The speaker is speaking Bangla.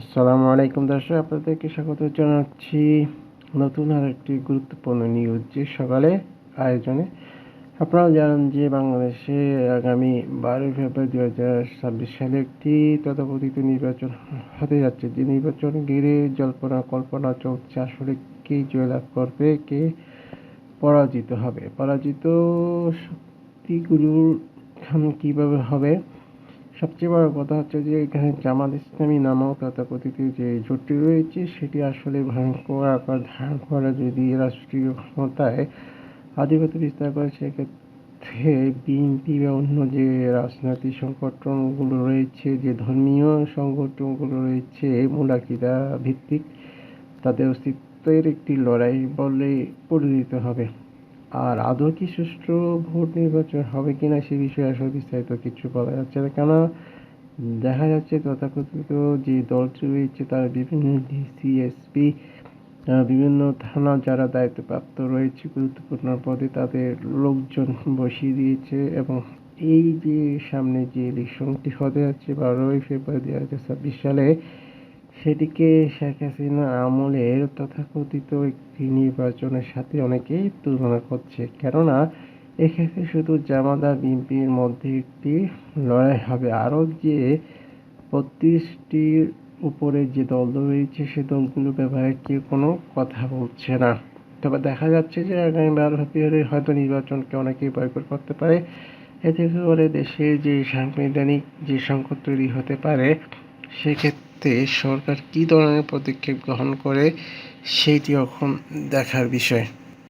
আসসালামু আলাইকুম দর্শক, আপনাদেরকে স্বাগত জানাচ্ছি নতুন আর একটি গুরুত্বপূর্ণ নিউজ যে সকালে আয়োজনে। আপনারা জানেন যে বাংলাদেশে আগামী বারোই ফেব্রুয়ারি দু হাজার ছাব্বিশ সালে একটি তথাকথিত নির্বাচন হতে যাচ্ছে। যে নির্বাচন ঘিরে জল্পনা, কল্পনা চলছে আসলে কে জয়লাভ করবে, কে পরাজিত হবে। পরাজিত শক্তিগুলোর কীভাবে হবে সবচেয়ে বড় কথা হচ্ছে যে এখানে জামাত ইসলামী নামক তথাকথিত যে জোটটি রয়েছে, সেটি আসলে ভয়ঙ্কর আকার ধারণ করে যদি রাষ্ট্রীয় ক্ষমতায় আধিপত্য বিস্তার করে, সেক্ষেত্রে বিএনপি বা অন্য যে রাজনৈতিক সংগঠনগুলো রয়েছে, যে ধর্মীয় সংগঠনগুলো রয়েছে মূলাকিদা ভিত্তিক, তাদের অস্তিত্বের একটি লড়াই বলে পরিণত হবে। আর আদৌ কি সুষ্ঠু ভোট নির্বাচন হবে কিনা সে বিষয়ে আসলে বিস্তারিত কিছু বলা যাচ্ছে না। কেন দেখা যাচ্ছে তথাকথিত যে দলটি রয়েছে, তারা বিভিন্ন ডিসি, এসপি বিভিন্ন থানা যারা দায়িত্বপ্রাপ্ত রয়েছে গুরুত্বপূর্ণ পদে, তাদের লোকজন বসিয়ে দিয়েছে এবং এই যে সামনে যে ইলেকশনটি হতে যাচ্ছে বারোই ফেব্রুয়ারি দু হাজার ছাব্বিশ সালে সেটিকে শেখ হাসিনা আমলের তথাকথিত একটি নির্বাচনের সাথে অনেকেই তুলনা করছে। কেননা, এক্ষেত্রে শুধু আর বিএনপির মধ্যে একটি লড়াই হবে। আরও যে বত্রিশটির উপরে যে দল রয়েছে, সে দলগুলো ব্যাপারে কেউ কোনো কথা বলছে না। তবে দেখা যাচ্ছে যে আগামী বারো ফেব্রুয়ারি হয়তো নির্বাচনকে অনেকেই বয়কট করতে পারে। এতে করে দেশের যে সাংবিধানিক যে সংকট তৈরি হতে পারে সেক্ষেত্রে সরকার কী ধরনের পদক্ষেপ গ্রহণ করে সেইটি এখন দেখার বিষয়।